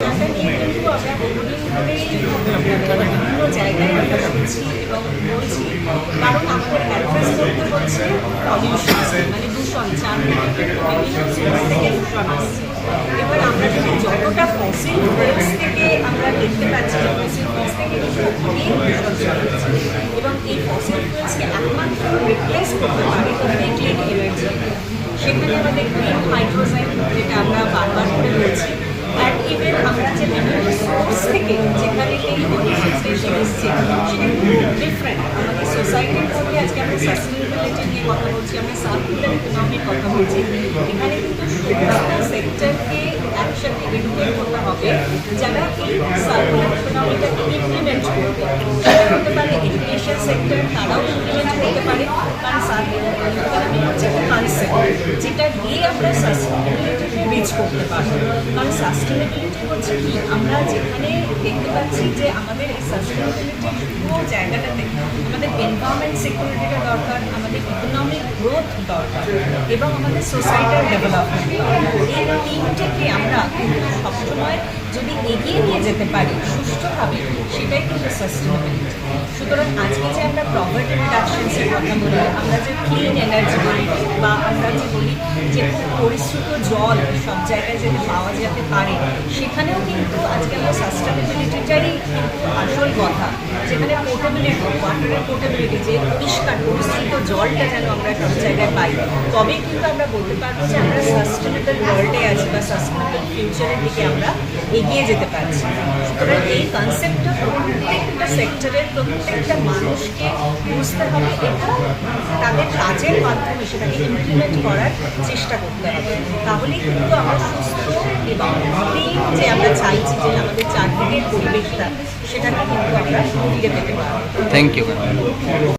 এটা নিয়ে কিন্তু আমরা বহুদিন ধরেই বিভিন্ন জায়গায় আমরা এবং আমরা যদি যতটা আমরা দেখতে পাচ্ছি এবং এই ফসিল ফুয়েলসকে একমাত্র রিপ্লেস করতে পারে সেখানে আমাদের গ্রিন হাইড্রোজেন যেটা আমরা বারবার করে বলছি অ্যান্ড ইভেন আমরা যে বিভিন্ন সোর্স থেকে যেখানে এই ইনস্টিটিউশন এসছে সেটা কিন্তু ডিফারেন্ট আমাদের সোসাইটির মধ্যে আজকে আমরা সাস্টেনেবিলিটি নিয়ে কথা বলছি আমরা সার্কুলার ইকোনমির কথা বলছি এখানে কিন্তু সমস্ত সেক্টরকে একসাথে এডুকেট করতে হবে যারা এই সার্কুলার ইকোনমিটাকে ইমপ্লিমেন্ট করবে সেটা হতে পারে এডুকেশন সেক্টর তারাও ইমপ্লিমেন্ট করতে পারে কারণ সার্কুলার ইকোনমি হচ্ছে একটা কনসেপ্ট যেটা দিয়ে আমরা সাস্টেনেবিলিটিকে করতে পারব কারণ সাস্টেনেবিলিটি হচ্ছে কি, আমরা যেখানে দেখতে পাচ্ছি যে আমাদের এই সাস্টেনেবিলিটি পুরো জায়গাটাতে আমাদের এনভায়রনমেন্ট সিকিউরিটিটা দরকার, আমাদের ইকোনমিক গ্রোথ দরকার এবং আমাদের সোসাইটাল ডেভেলপমেন্ট এই তিনটেকে আমরা কিন্তু সবসময় যদি এগিয়ে নিয়ে যেতে পারি সুস্থভাবে সেটাই কিন্তু সাস্টেনেবিলিটি সুতরাং আজকে যে আমরা প্রপার্টি রিডাকশনসের কথা বলি, আমরা যে ক্লিন এনার্জি বলি বা আমরা যে বলি যে পরিশ্রুত জল সব জায়গায় যেতে পাওয়া যেতে পারে, সেখানেও কিন্তু আজকে আমরা সাস্টেনেবিলিটিটারই কিন্তু আসল কথা। যেখানে পোর্টেবিলিটি ওয়াটারের পোর্টেবিলিটি যে পরিষ্কার পরিশ্রুত জলটা যেন আমরা সব জায়গায় পাই। তবেই কিন্তু আমরা বলতে পারব যে আমরা সাস্টেনেবল ওয়ার্ল্ডে আছি বা সাস্টেনেবল ফিউচারের দিকে আমরা এগিয়ে যেতে পারছি। সুতরাং এই কনসেপ্টটা প্রত্যেকটা সেক্টরের প্রত্যেকটা মানুষকে বুঝতে হবে এবং তাদের কাজের মাধ্যমে সেটাকে ইমপ্লিমেন্ট করার চেষ্টা করতে হবে। তাহলেই কিন্তু আমরা সুস্থ এবং যে আমরা চাইছি যে আমাদের চাকরির পরিবেশটা, সেটাকে কিন্তু আমরা ফিরে পেতে পারব থ্যাংক ইউ